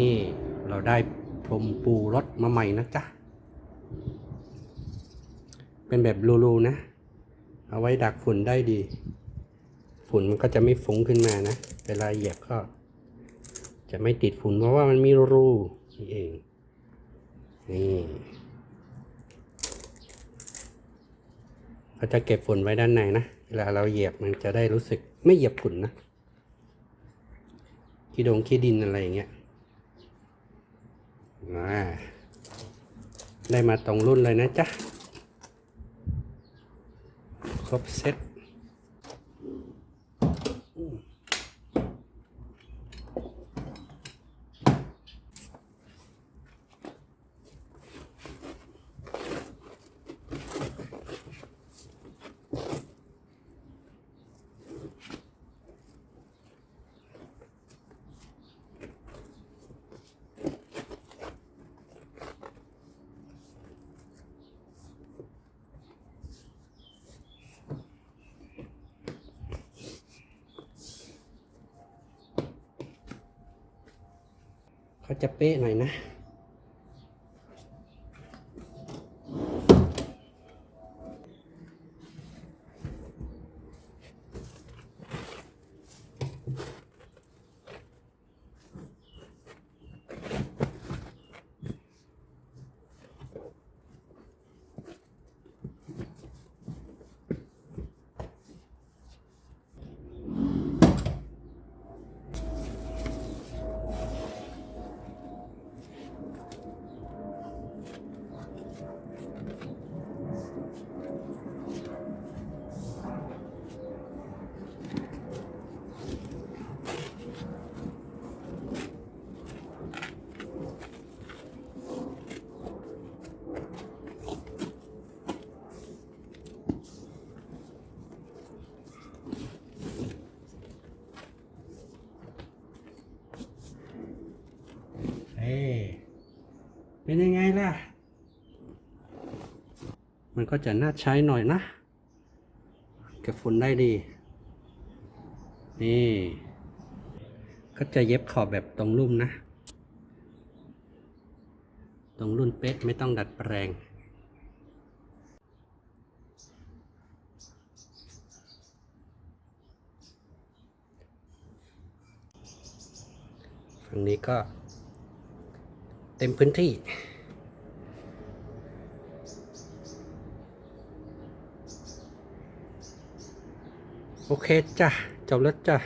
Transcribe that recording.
นี่เราได้พรมปูรถมาใหม่นะจ๊ะ เป็นแบบรูๆนะ เอาไว้ดักฝุ่นได้ดี ฝุ่นมันก็จะไม่ฟุ้งขึ้นมานะ เวลาเหยียบก็ จะไม่ติดฝุ่นเพราะว่ามันมีรูนี่เอง นี่ก็จะเก็บฝุ่นไว้ด้านในนะ เวลาเราเหยียบมันจะได้รู้สึกไม่เหยียบฝุ่นนะ ขี้ดงขี้ดินอะไรอย่างเงี้ย มาได้มาตรงรุ่นเลยนะจ๊ะ ครบเซ็ต เขาจะเป๊ะหน่อยนะ เอ้ เป็นยังไงล่ะ มันก็จะน่าใช้หน่อยนะ เก็บฝุ่นได้ดี นี่ ก็จะเย็บขอบแบบตรงรุ่มนะ ตรงรุ่นเป๊ะไม่ต้องดัดแปลงฝั่งนี้ก็ เต็มพื้นที่ โอเคจ้ะ จบแล้วจ้ะ